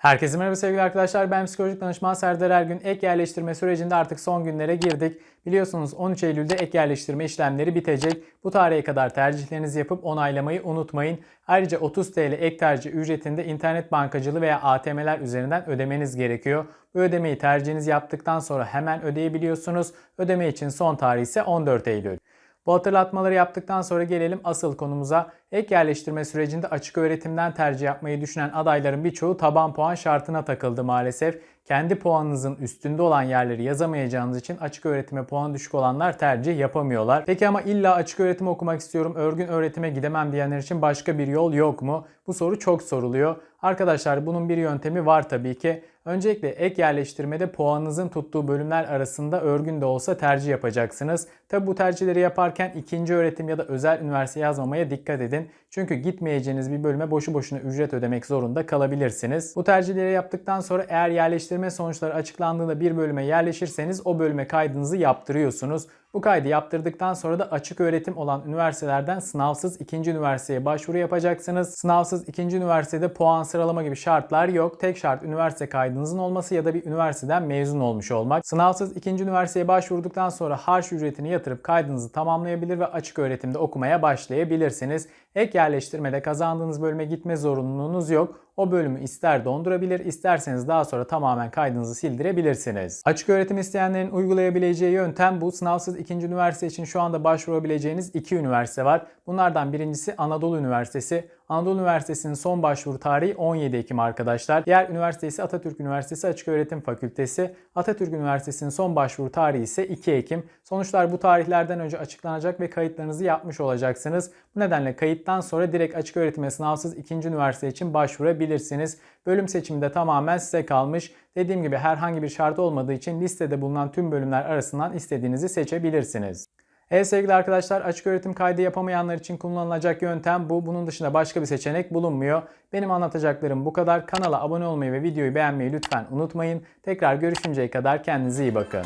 Herkese merhaba sevgili arkadaşlar. Ben psikolojik danışman Serdar Ergün. Ek yerleştirme sürecinde artık son günlere girdik. Biliyorsunuz 13 Eylül'de ek yerleştirme işlemleri bitecek. Bu tarihe kadar tercihlerinizi yapıp onaylamayı unutmayın. Ayrıca 30 TL ek tercih ücretinde internet bankacılığı veya ATM'ler üzerinden ödemeniz gerekiyor. Bu ödemeyi tercihiniz yaptıktan sonra hemen ödeyebiliyorsunuz. Ödeme için son tarih ise 14 Eylül. Bu hatırlatmaları yaptıktan sonra gelelim asıl konumuza. Ek yerleştirme sürecinde açık öğretimden tercih yapmayı düşünen adayların birçoğu taban puan şartına takıldı maalesef. Kendi puanınızın üstünde olan yerleri yazamayacağınız için açık öğretime puan düşük olanlar tercih yapamıyorlar. Peki ama illa açık öğretim okumak istiyorum, örgün öğretime gidemem diyenler için başka bir yol yok mu? Bu soru çok soruluyor. Arkadaşlar bunun bir yöntemi var tabii ki. Öncelikle ek yerleştirmede puanınızın tuttuğu bölümler arasında örgün de olsa tercih yapacaksınız. Tabi bu tercihleri yaparken ikinci öğretim ya da özel üniversite yazmamaya dikkat edin. Çünkü gitmeyeceğiniz bir bölüme boşu boşuna ücret ödemek zorunda kalabilirsiniz. Bu tercihleri yaptıktan sonra eğer yerleştirme sonuçları açıklandığında bir bölüme yerleşirseniz o bölüme kaydınızı yaptırıyorsunuz. Bu kaydı yaptırdıktan sonra da açık öğretim olan üniversitelerden sınavsız ikinci üniversiteye başvuru yapacaksınız. Sınavsız ikinci üniversitede puan sıralama gibi şartlar yok. Tek şart üniversite kaydınızın olması ya da bir üniversiteden mezun olmuş olmak. Sınavsız ikinci üniversiteye başvurduktan sonra harç ücretini yatırıp kaydınızı tamamlayabilir ve açık öğretimde okumaya başlayabilirsiniz. Ek yerleştirmede kazandığınız bölüme gitme zorunluluğunuz yok. O bölümü ister dondurabilir, isterseniz daha sonra tamamen kaydınızı sildirebilirsiniz. Açık öğretim isteyenlerin uygulayabileceği yöntem bu. Sınavsız ikinci üniversite için şu anda başvurabileceğiniz iki üniversite var. Bunlardan birincisi Anadolu Üniversitesi. Anadolu Üniversitesi'nin son başvuru tarihi 17 Ekim arkadaşlar. Diğer üniversite ise Atatürk Üniversitesi Açık Öğretim Fakültesi. Atatürk Üniversitesi'nin son başvuru tarihi ise 2 Ekim. Sonuçlar bu tarihlerden önce açıklanacak ve kayıtlarınızı yapmış olacaksınız. Bu nedenle kayıttan sonra direkt açık öğretime sınavsız ikinci üniversite için başvurabilirsiniz. Bölüm seçimi de tamamen size kalmış. Dediğim gibi herhangi bir şart olmadığı için listede bulunan tüm bölümler arasından istediğinizi seçebilirsiniz. Evet sevgili arkadaşlar açık öğretim kaydı yapamayanlar için kullanılacak yöntem bu. Bunun dışında başka bir seçenek bulunmuyor. Benim anlatacaklarım bu kadar. Kanala abone olmayı ve videoyu beğenmeyi lütfen unutmayın. Tekrar görüşünceye kadar kendinize iyi bakın.